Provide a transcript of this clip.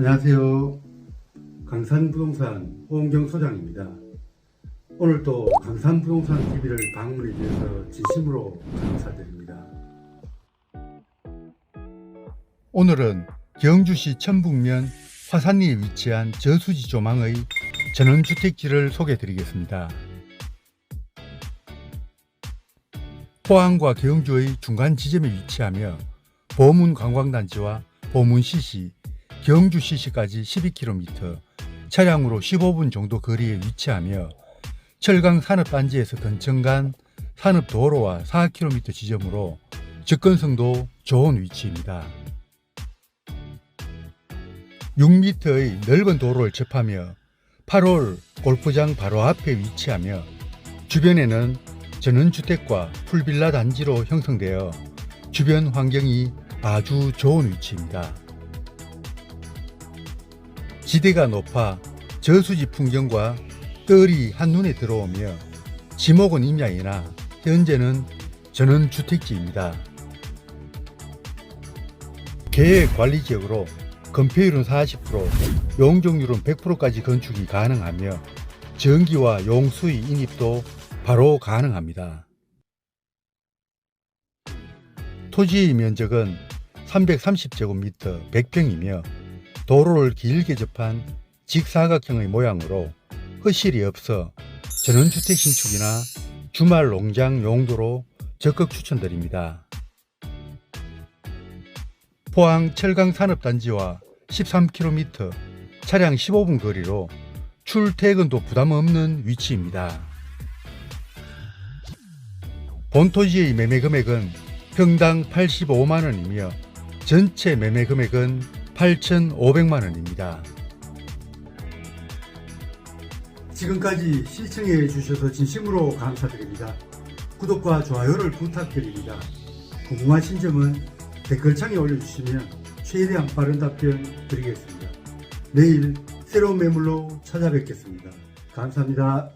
안녕하세요. 강산부동산 호은경 소장입니다. 오늘 또 강산부동산 TV를 방문해 주셔서 진심으로 감사드립니다. 오늘은 경주시 천북면 화산리에 위치한 저수지 조망의 전원주택지를 소개해 드리겠습니다. 포항과 경주의 중간 지점에 위치하며 보문 관광단지와 보문 시시, 경주 시시까지 12km, 차량으로 15분 정도 거리에 위치하며 철강 산업단지에서 근천간 산업도로와 4km 지점으로 접근성도 좋은 위치입니다. 6m의 넓은 도로를 접하며 8홀 골프장 바로 앞에 위치하며 주변에는 전원주택과 풀빌라 단지로 형성되어 주변 환경이 아주 좋은 위치입니다. 지대가 높아 저수지 풍경과 뜰이 한눈에 들어오며 지목은 임야이나 현재는 전원주택지입니다. 계획 관리 지역으로 건폐율은 40%, 용적률은 100%까지 건축이 가능하며 전기와 용수의 인입도 바로 가능합니다. 토지의 면적은 330제곱미터 100평이며 도로를 길게 접한 직사각형의 모양으로 허실이 없어 전원주택 신축이나 주말 농장 용도로 적극 추천드립니다. 포항 철강산업단지와 13km, 차량 15분 거리로 출퇴근도 부담 없는 위치입니다. 본토지의 매매 금액은 평당 85만 원이며 전체 매매 금액은 8,500만 원입니다. 지금까지 시청해 주셔서 진심으로 감사드립니다. 구독과 좋아요를 부탁드립니다. 궁금하신 점은 댓글창에 올려주시면 최대한 빠른 답변 드리겠습니다. 내일 새로운 매물로 찾아뵙겠습니다. 감사합니다.